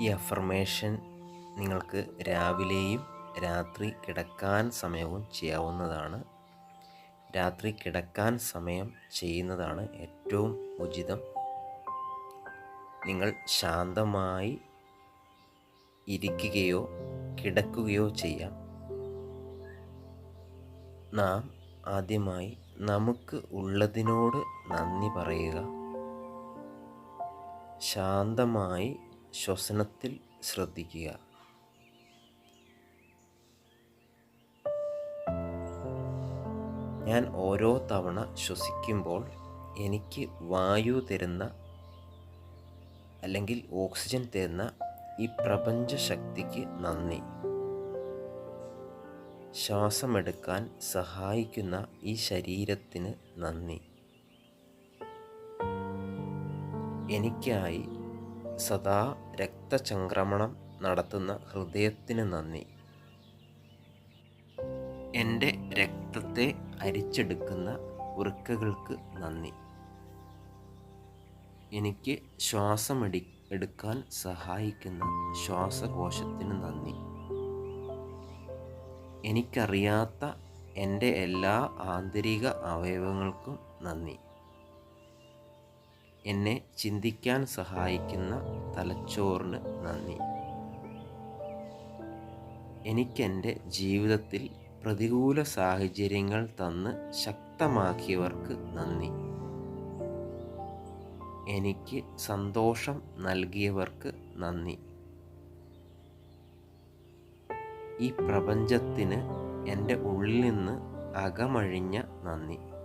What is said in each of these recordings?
ഈ അഫർമേഷൻ നിങ്ങൾക്ക് രാവിലെയും രാത്രി കിടക്കാൻ സമയവും ചെയ്യാവുന്നതാണ്. രാത്രി കിടക്കാൻ സമയം ചെയ്യുന്നതാണ് ഏറ്റവും ഉചിതം. നിങ്ങൾ ശാന്തമായി ഇരിക്കുകയോ കിടക്കുകയോ ചെയ്യാം. നാം ആദ്യമായി നമുക്ക് ഉള്ളതിനോട് നന്ദി പറയുക. ശാന്തമായി ശ്വസനത്തിൽ ശ്രദ്ധിക്കുക. ഞാൻ ഓരോ തവണ ശ്വസിക്കുമ്പോൾ എനിക്ക് വായു തരുന്ന അല്ലെങ്കിൽ ഓക്സിജൻ തരുന്ന ഈ പ്രപഞ്ച ശക്തിക്ക് നന്ദി. ശ്വാസമെടുക്കാൻ സഹായിക്കുന്ന ഈ ശരീരത്തിന് നന്ദി. എനിക്കായി സദാ രക്തചംക്രമണം നടത്തുന്ന ഹൃദയത്തിന് നന്ദി. എന്റെ രക്തത്തെ അരിച്ചെടുക്കുന്ന വൃക്കകൾക്ക് നന്ദി. എനിക്ക് ശ്വാസമെടി എടുക്കാൻ സഹായിക്കുന്ന ശ്വാസകോശത്തിന് നന്ദി. എനിക്കറിയാത്ത എന്റെ എല്ലാ ആന്തരിക അവയവങ്ങൾക്കും നന്ദി. എന്നെ ചിന്തിക്കാൻ സഹായിക്കുന്ന തലച്ചോറിന് നന്ദി. എനിക്കെന്റെ ജീവിതത്തിൽ പ്രതികൂല സാഹചര്യങ്ങൾ തന്ന് ശക്തമാക്കിയവർക്ക് നന്ദി. എനിക്ക് സന്തോഷം നൽകിയവർക്ക് നന്ദി. ഈ പ്രപഞ്ചത്തിന് എന്റെ ഉള്ളിൽ നിന്ന് അകമഴിഞ്ഞ നന്ദി.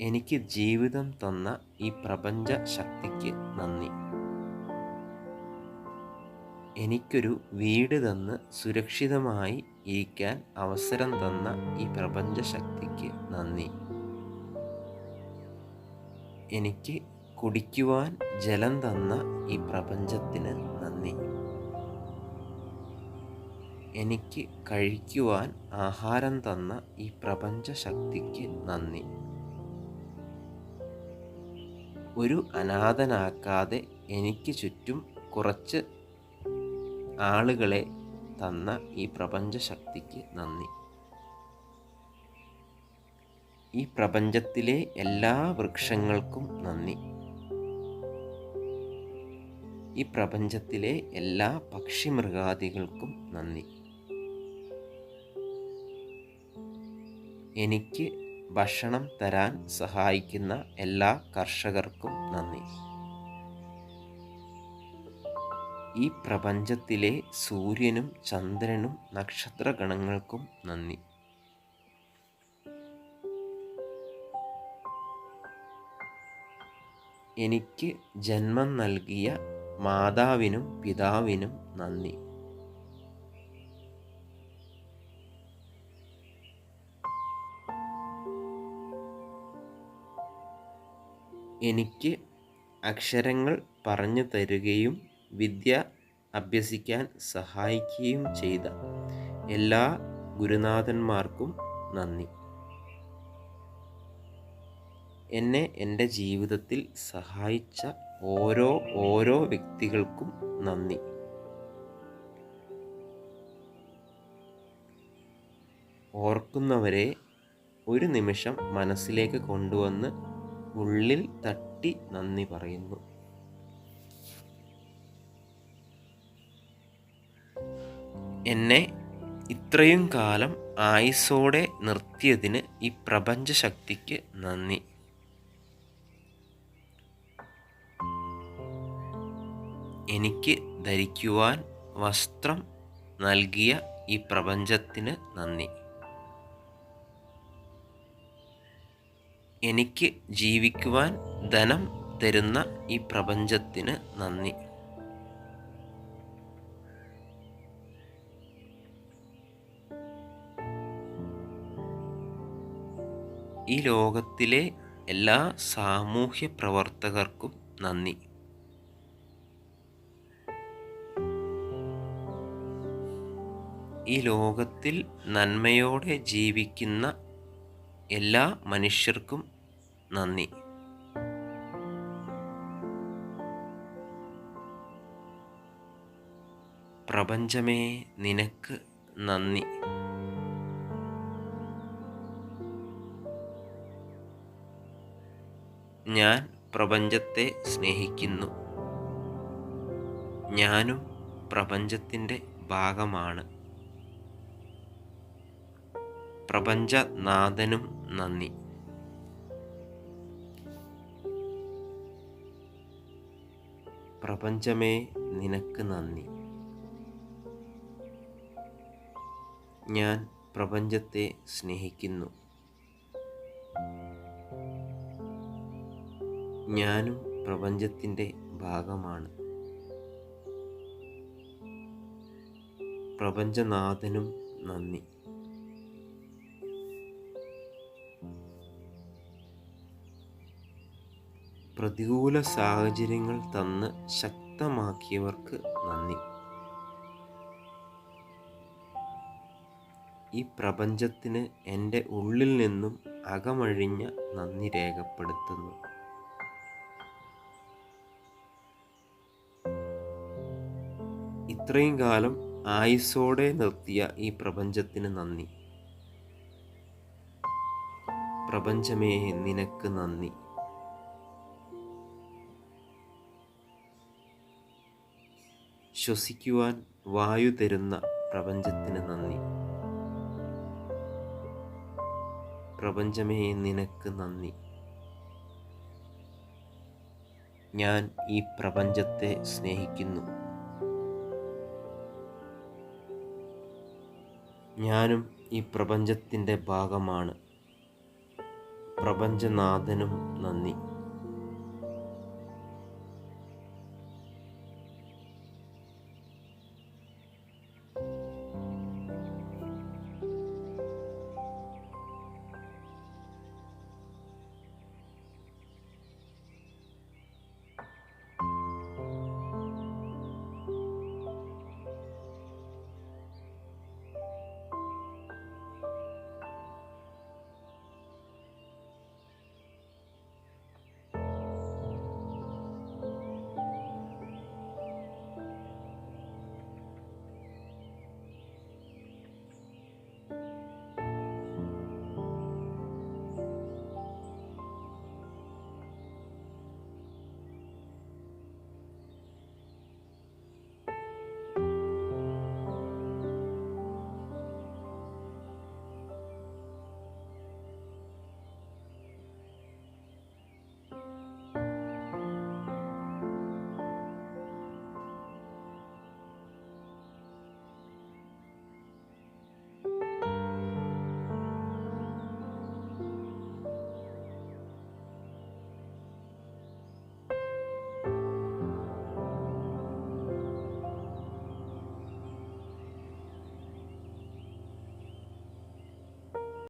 എനിക്ക് ജീവിതം തന്ന ഈ പ്രപഞ്ച ശക്തിക്ക് നന്ദി. എനിക്കൊരു വീട് തന്ന് സുരക്ഷിതമായി ഇരിക്കാൻ അവസരം തന്ന ഈ പ്രപഞ്ച ശക്തിക്ക് നന്ദി. എനിക്ക് കുടിക്കുവാൻ ജലം തന്ന ഈ പ്രപഞ്ചത്തിന് നന്ദി. എനിക്ക് കഴിക്കുവാൻ ആഹാരം തന്ന ഈ പ്രപഞ്ച ശക്തിക്ക് നന്ദി. ഒരു അനാഥനാക്കാതെ എനിക്ക് ചുറ്റും കുറച്ച് ആളുകളെ തന്ന ഈ പ്രപഞ്ച ശക്തിക്ക് നന്ദി. ഈ പ്രപഞ്ചത്തിലെ എല്ലാ വൃക്ഷങ്ങൾക്കും നന്ദി. ഈ പ്രപഞ്ചത്തിലെ എല്ലാ പക്ഷിമൃഗാദികൾക്കും നന്ദി. എനിക്ക് ഭക്ഷണം തരാൻ സഹായിക്കുന്ന എല്ലാ കർഷകർക്കും നന്ദി. ഈ പ്രപഞ്ചത്തിലെ സൂര്യനും ചന്ദ്രനും നക്ഷത്രഗണങ്ങൾക്കും നന്ദി. എനിക്ക് ജന്മം നൽകിയ മാതാവിനും പിതാവിനും നന്ദി. എനിക്ക് അക്ഷരങ്ങൾ പറഞ്ഞു തരുകയും വിദ്യ അഭ്യസിക്കാൻ സഹായിക്കുകയും ചെയ്ത എല്ലാ ഗുരുനാഥന്മാർക്കും നന്ദി. എന്നെ എന്റെ ജീവിതത്തിൽ സഹായിച്ച ഓരോ ഓരോ വ്യക്തികൾക്കും നന്ദി. ഓർക്കുന്നവരെ ഒരു നിമിഷം മനസ്സിലേക്ക് കൊണ്ടുവന്ന് ഉള്ളിൽ തട്ടി നന്ദി പറയുന്നു. എന്നെ ഇത്രയും കാലം ആയുസോടെ നിർത്തിയതിന് ഈ പ്രപഞ്ച ശക്തിക്ക് നന്ദി. എനിക്ക് ധരിക്കുവാൻ വസ്ത്രം നൽകിയ ഈ പ്രപഞ്ചത്തിന് നന്ദി. എനിക്ക് ജീവിക്കുവാൻ ധനം തരുന്ന ഈ പ്രപഞ്ചത്തിന് നന്ദി. ഈ ലോകത്തിലെ എല്ലാ സാമൂഹ്യ പ്രവർത്തകർക്കും നന്ദി. ഈ ലോകത്തിൽ നന്മയോടെ ജീവിക്കുന്ന എല്ലാ മനുഷ്യർക്കും നന്ദി. പ്രപഞ്ചമേ നിനക്ക് നന്ദി. ഞാൻ പ്രപഞ്ചത്തെ സ്നേഹിക്കുന്നു. ഞാനും പ്രപഞ്ചത്തിന്റെ ഭാഗമാണ്. പ്രപഞ്ചനാഥനും നന്ദി. പ്രപഞ്ചമേ നിനക്ക് നന്ദി. ഞാൻ പ്രപഞ്ചത്തെ സ്നേഹിക്കുന്നു. ഞാനും പ്രപഞ്ചത്തിന്റെ ഭാഗമാണ്. പ്രപഞ്ചനാഥനും നന്ദി. പ്രതികൂല സാഹചര്യങ്ങൾ തന്ന് ശക്തമാക്കിയവർക്ക് നന്ദി. ഈ പ്രപഞ്ചത്തിന് എന്റെ ഉള്ളിൽ നിന്നും അകമഴിഞ്ഞ നന്ദി രേഖപ്പെടുത്തുന്നു. ഇത്രയും കാലം ആയുസോടെ നിർത്തിയ ഈ പ്രപഞ്ചത്തിന് നന്ദി. പ്രപഞ്ചമേ നിനക്ക് നന്ദി. ശ്വസിക്കുവാൻ വായു തരുന്ന പ്രപഞ്ചത്തിന് നന്ദി. പ്രപഞ്ചമേ നിനക്ക് നന്ദി. ഞാൻ ഈ പ്രപഞ്ചത്തെ സ്നേഹിക്കുന്നു. ഞാനും ഈ പ്രപഞ്ചത്തിന്റെ ഭാഗമാണ്. പ്രപഞ്ചനാഥനും നന്ദി.